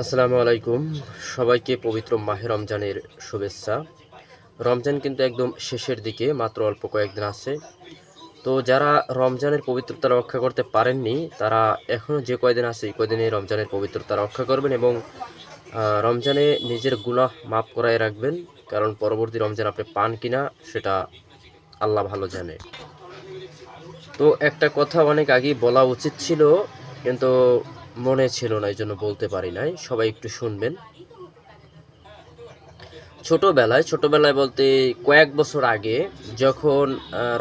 আসসালামু আলাইকুম। সবাইকে পবিত্র মাহে রমজানের শুভেচ্ছা। রমজান কিন্তু একদম শেষের দিকে, মাত্র অল্প কয়েকদিন আছে। তো যারা রমজানের পবিত্রতা রক্ষা করতে পারেননি, তারা এখনও যে কয়দিন আছে, এই কয়দিনে রমজানের পবিত্রতা রক্ষা করবেন এবং রমজানে নিজের গুনাহ মাফ করায় রাখবেন। কারণ পরবর্তী রমজান আপনি পান কিনা, সেটা আল্লাহ ভালো জানে। তো একটা কথা অনেক আগেই বলা উচিত ছিল, কিন্তু মনে ছিল না, এই জন্য বলতে পারি নাই। সবাই একটু শুনবেন। ছোটবেলায় ছোটবেলায় বলতে কয়েক বছর আগে যখন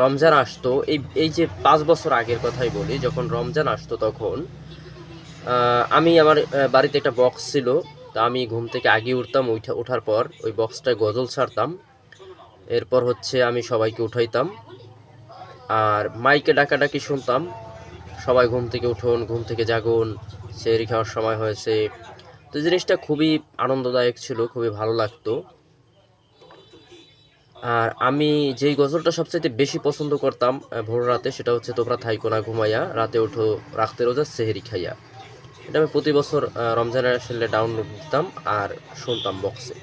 রমজান আসতো, এই এই যে পাঁচ বছর আগের কথাই বলি, যখন রমজান আসতো তখন আমি আমার বাড়িতে একটা বক্স ছিল, তা আমি ঘুম থেকে আগে উঠতাম, উঠা, ওঠার পর ওই বক্সটায় গজল ছাড়তাম। এরপর হচ্ছে আমি সবাইকে উঠাইতাম। আর মাইকে ডাকাডাকি শুনতাম। সবাই ঘুম থেকে উঠুন, ঘুম থেকে জাগুন সেরি খাওয়ার সময় হয়েছে। তো জিনিসটা খুবই আনন্দদায়ক ছিল, খুবই ভালো লাগতো। আর আমি যেই গজলটা সবচাইতে বেশি পছন্দ করতাম ভোর রাতে, সেটা হচ্ছে, তোমরা থাইকো ঘুমাইয়া, রাতে ওঠো, রাখতে রোজা, সেহেরি খাইয়া। এটা আমি প্রতি বছর রমজানের আসলে ডাউনলোড দিতাম আর শুনতাম বক্সে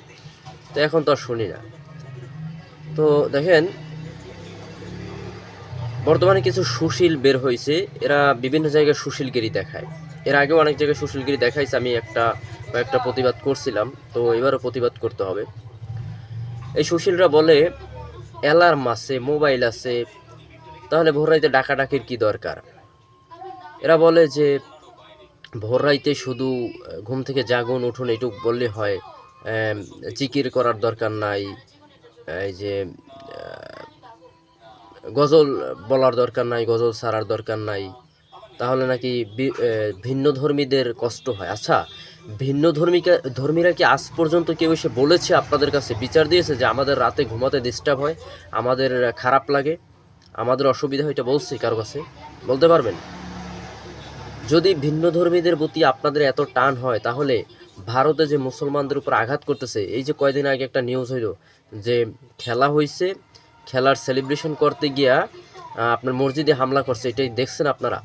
তো এখন তো আর শুনি না। তো দেখেন, বর্তমানে কিছু সুশীল বের হয়েছে এরা বিভিন্ন জায়গায় সুশীলগিরি দেখায়। এর আগেও অনেক জায়গায় সুশীলগিরি দেখাইছে, আমি একটা একটা প্রতিবাদ করছিলাম, তো এবারও প্রতিবাদ করতে হবে। এই সুশীলরা বলে, অ্যালার্ম আছে, মোবাইল আছে, তাহলে ভোর রাইতে ডাকাডাকির কি দরকার? এরা বলে যে, ভোর রাইতে শুধু ঘুম থেকে জাগুন, উঠুন, এইটুক বললে হয় জিকির করার দরকার নাই এই যে গজল বলার দরকার নাই, গজল সারার দরকার নাই তাহলে নাকি ভিন্ন ধর্মীদের কষ্ট হয়। আচ্ছা ভিন্ন ধর্মিকা, ধর্মীরা কি আজ পর্যন্ত কেউ এসে বলেছে, আপনাদের কাছে বিচার দিয়েছে যে আমাদের রাতে ঘুমাতে ডিস্টার্ব হয়, আমাদের খারাপ লাগে, আমাদের অসুবিধা হয়, এটা বলছি কারও কাছে? বলতে পারবেন? যদি ভিন্ন ধর্মীদের প্রতি আপনাদের এত টান হয়, তাহলে ভারতে যে মুসলমানদের উপর আঘাত করতেছে, এই যে কয়দিন আগে একটা নিউজ হইল যে খেলা হয়েছে খেলার সেলিব্রেশন করতে গিয়া আপনার মসজিদে হামলা করছে, এটাই দেখছেন আপনারা?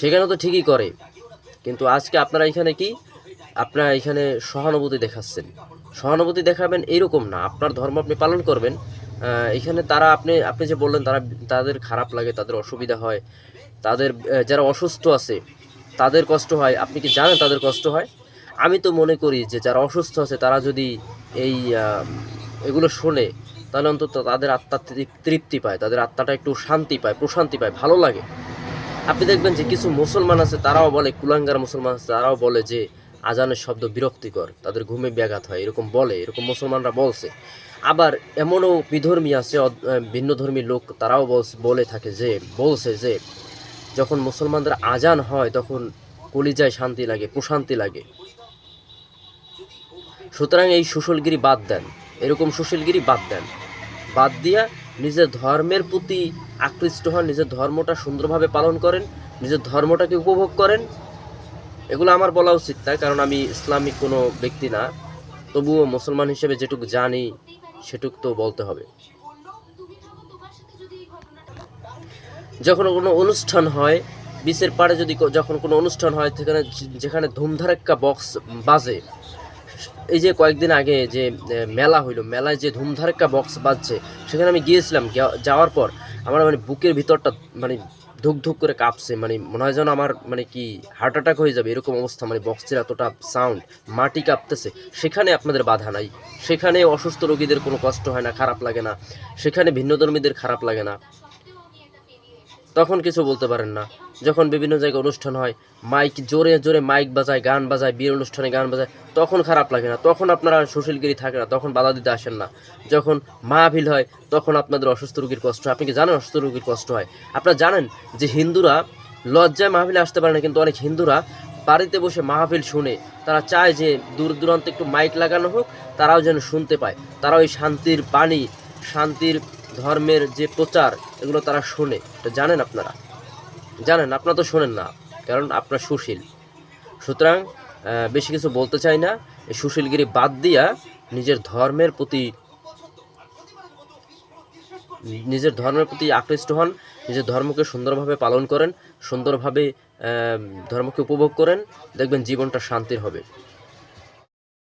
সেখানে তো ঠিকই করে। কিন্তু আজকে আপনারা এখানে কি? আপনারা এখানে সহানুভূতি দেখাচ্ছেন। সহানুভূতি দেখাবেন এরকম না। আপনার ধর্ম আপনি পালন করবেন। এখানে তারা আপনি আপনি যে বললেন তারা, তাদের খারাপ লাগে, তাদের অসুবিধা হয়, তাদের যারা অসুস্থ আছে, তাদের কষ্ট হয়। আপনি কি জানেন তাদের কষ্ট হয়? আমি তো মনে করি যে যারা অসুস্থ আছে, তারা যদি এই এগুলো শোনে, তাহলে অন্তত তাদের আত্মা তৃপ- তৃপ্তি পায়, তাদের আত্মাটা একটু শান্তি পায়, প্রশান্তি পায়, ভালো লাগে। আপনি দেখবেন যে কিছু মুসলমান আছে তারাও বলে কুলাঙ্গার মুসলমান আছে তারাও বলে যে আজানের শব্দ বিরক্তিকর তাদের ঘুমে ব্যাঘাত হয় এরকম বলে এরকম মুসলমানরা বলছে। আবার এমনও বিধর্মী আছে অদ- আহ, ভিন্ন ধর্মী লোক তারাও বলে থাকে যে বলছে যে যখন মুসলমানদের আজান হয় তখন কলিজায় শান্তি লাগে প্রশান্তি লাগে। সুতরাং এই সুশলগিরি বাদ দেন এরকম সুশীলগিরি বাদ দেন। বাদ দিয়া নিজের ধর্মের প্রতি আকৃষ্ট হন, নিজের ধর্মটা সুন্দরভাবে পালন করেন, নিজের ধর্মটাকে উপভোগ করেন। এগুলো আমার বলা উচিত তাই, কারণ আমি ইসলামিক কোনো ব্যক্তি না। তবুও মুসলমান হিসেবে যেটুকু জানি, সেটুক তো বলতে হবে। যখন কোনো অনুষ্ঠান হয়, বিচের পাড়ে যদি যখন কোনো অনুষ্ঠান হয়, সেখানে যেখানে ধুমধারাক্কা বক্স বাজে এই যে কয়েকদিন আগে যে মেলা হইল, মেলায় যে ধুমধারাক্কা বক্স বাজছে, সেখানে আমি গিয়েছিলাম যাওয়ার পর আমার মানে বুকের ভিতরটা মানে ধুক ধুক করে কাঁপছে মানে মনে হয় যেন আমার মানে কি হার্ট অ্যাটাক হয়ে যাবে, এরকম অবস্থা মানে বক্সের এতটা সাউন্ড মাটি কাঁপতেছে। সেখানে আপনাদের বাধা নাই। সেখানে অসুস্থ রোগীদের কোনো কষ্ট হয় না, খারাপ লাগে না। সেখানে ভিন্নধর্মীদের খারাপ লাগে না। তখন কিছু বলতে পারেন না। যখন বিভিন্ন জায়গায় অনুষ্ঠান হয়, মাইক জোরে জোরে মাইক বাজায়, গান বাজায়, বিয়ের অনুষ্ঠানে গান বাজায়, তখন খারাপ লাগে না। তখন আপনারা সুশীলগিরি থাকে না, তখন বাধা দিতে আসেন না। যখন মাহফিল হয়, তখন আপনাদের অসুস্থ রোগীর কষ্ট হয়। আপনি কি জানেন অসুস্থ রোগীর কষ্ট হয়? আপনারা জানেন যে হিন্দুরা লজ্জায় মাহফিলে আসতে পারে না, কিন্তু অনেক হিন্দুরা বাড়িতে বসে মাহফিল শুনে, তারা চায় যে দূর দূরান্তে একটু মাইক লাগানো হোক, তারাও যেন শুনতে পায়। তারা ওই শান্তির বাণী, শান্তির ধর্মের যে প্রচার, এগুলো তারা শোনে। এটা জানেন আপনারা? জানেন, আপনারা তো শোনেন না, কারণ আপনার সুশীল। সুতরাং বেশি কিছু বলতে চাই না। সুশীলগিরি বাদ দিয়া নিজের ধর্মের প্রতি নিজের ধর্মের প্রতি আকৃষ্ট হন, নিজের ধর্মকে সুন্দরভাবে পালন করেন, সুন্দরভাবে ধর্মকে উপভোগ করেন, দেখবেন জীবনটা শান্তির হবে।